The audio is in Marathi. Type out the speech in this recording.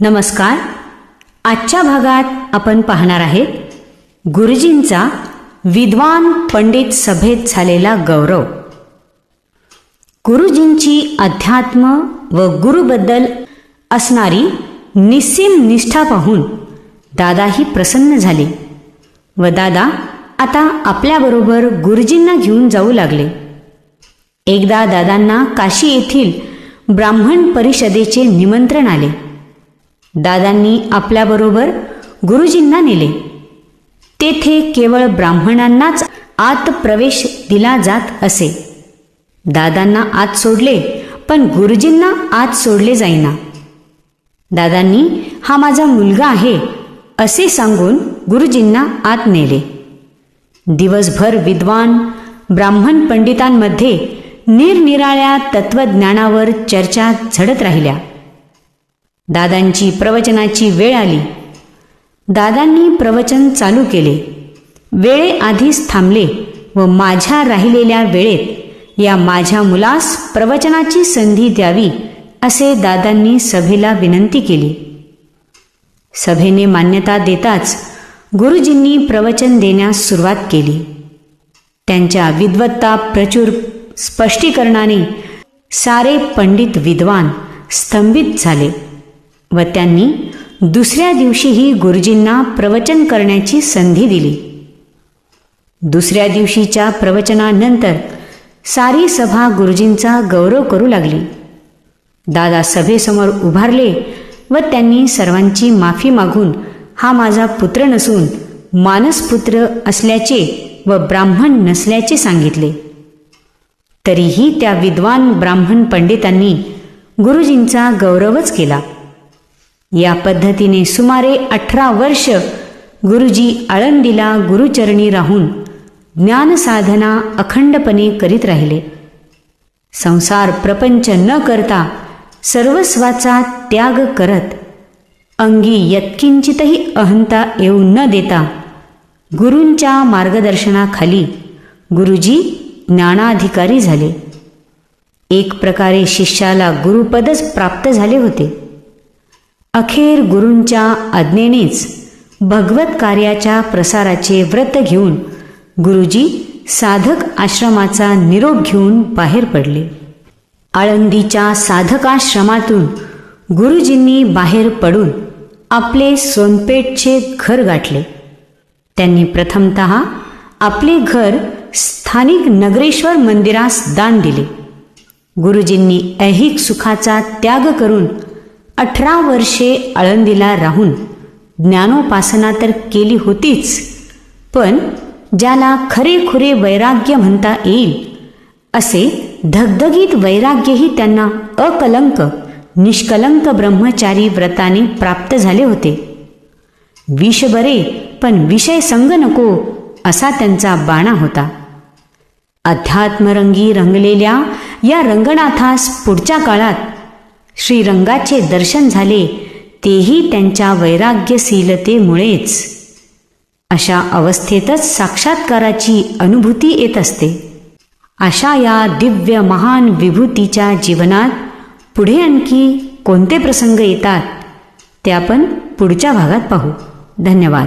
नमस्कार. आजच्या भागात आपण पाहणार आहेत गुरुजींचा विद्वान पंडित सभेत झालेला गौरव. गुरुजींची अध्यात्म व गुरुबद्दल असणारी निस्सीम निष्ठा पाहून दादाही प्रसन्न झाले व दादा आता आपल्याबरोबर गुरुजींना घेऊन जाऊ लागले. एकदा दादांना काशी येथील ब्राह्मण परिषदेचे निमंत्रण आले. दादांनी आपल्याबरोबर गुरुजींना नेले. तेथे केवळ ब्राह्मणांनाच आत प्रवेश दिला जात असे. दादांना आत सोडले पण गुरुजींना आत सोडले जाईना. दादांनी हा माझा मुलगा आहे असे सांगून गुरुजींना आत नेले. दिवसभर विद्वान ब्राह्मण पंडितांमध्ये निरनिराळ्या तत्वज्ञानावर चर्चा झडत राहिल्या. दादांची प्रवचनाची वेळ आली. दादांनी प्रवचन चालू केले. वेळेआधीच थांबले व माझ्या राहिलेल्या वेळेत या माझ्या मुलास प्रवचनाची संधी द्यावी असे दादांनी सभेला विनंती केली. सभेने मान्यता देताच गुरुजींनी प्रवचन देण्यास सुरुवात केली. त्यांच्या विद्वत्ता प्रचूर स्पष्टीकरणाने सारे पंडित विद्वान स्तंभित झाले. व त्यांनी दुसऱ्या दिवशीही गुरुजींना प्रवचन करण्याची संधी दिली. दुसऱ्या दिवशीच्या प्रवचनानंतर सारी सभा गुरुजींचा गौरव करू लागली. दादा सभेसमोर उभारले व त्यांनी सर्वांची माफी मागून हा माझा पुत्र नसून मानसपुत्र असल्याचे व ब्राह्मण नसल्याचे सांगितले. तरीही त्या विद्वान ब्राह्मण पंडितांनी गुरुजींचा गौरवच केला. या पद्धतीने सुमारे अठरा वर्ष गुरुजी आळंदीला गुरुचरणी राहून ज्ञानसाधना अखंडपणे करीत राहिले. संसार प्रपंच न करता सर्वस्वाचा त्याग करत अंगी यत्किंचितही अहंता येऊ न देता गुरूंच्या मार्गदर्शनाखाली गुरुजी ज्ञानाधिकारी झाले. एक प्रकारे शिष्याला गुरुपदच प्राप्त झाले होते. अखेर गुरूंच्या आज्ञेनेच भगवत कार्याच्या प्रसाराचे व्रत घेऊन गुरुजी साधक आश्रमाचा निरोप घेऊन बाहेर पडले. आळंदीच्या साधकाश्रमातून गुरुजींनी बाहेर पडून आपले सोनपेठचे घर गाठले. त्यांनी प्रथमत आपले घर स्थानिक नगरेश्वर मंदिरास दान दिले. गुरुजींनी ऐहिक सुखाचा त्याग करून अठरा वर्षे आळंदीला राहून ज्ञानोपासना तर केली होतीच पण ज्याला खरेखुरे वैराग्य म्हणता येईल असे धगधगीत वैराग्यही त्यांना अकलंक निष्कलंक ब्रह्मचारी व्रताने प्राप्त झाले होते. विष बरे पण विषय संग नको असा त्यांचा बाणा होता. अध्यात्मरंगी रंगलेल्या या रंगनाथास पुढच्या काळात श्रीरंगाचे दर्शन झाले तेही त्यांच्या वैराग्यशीलतेमुळेच. अशा अवस्थेतच साक्षात्काराची अनुभूती येत असते. अशा या दिव्य महान विभूतीच्या जीवनात पुढे आणखी कोणते प्रसंग येतात ते आपण पुढच्या भागात पाहू. धन्यवाद.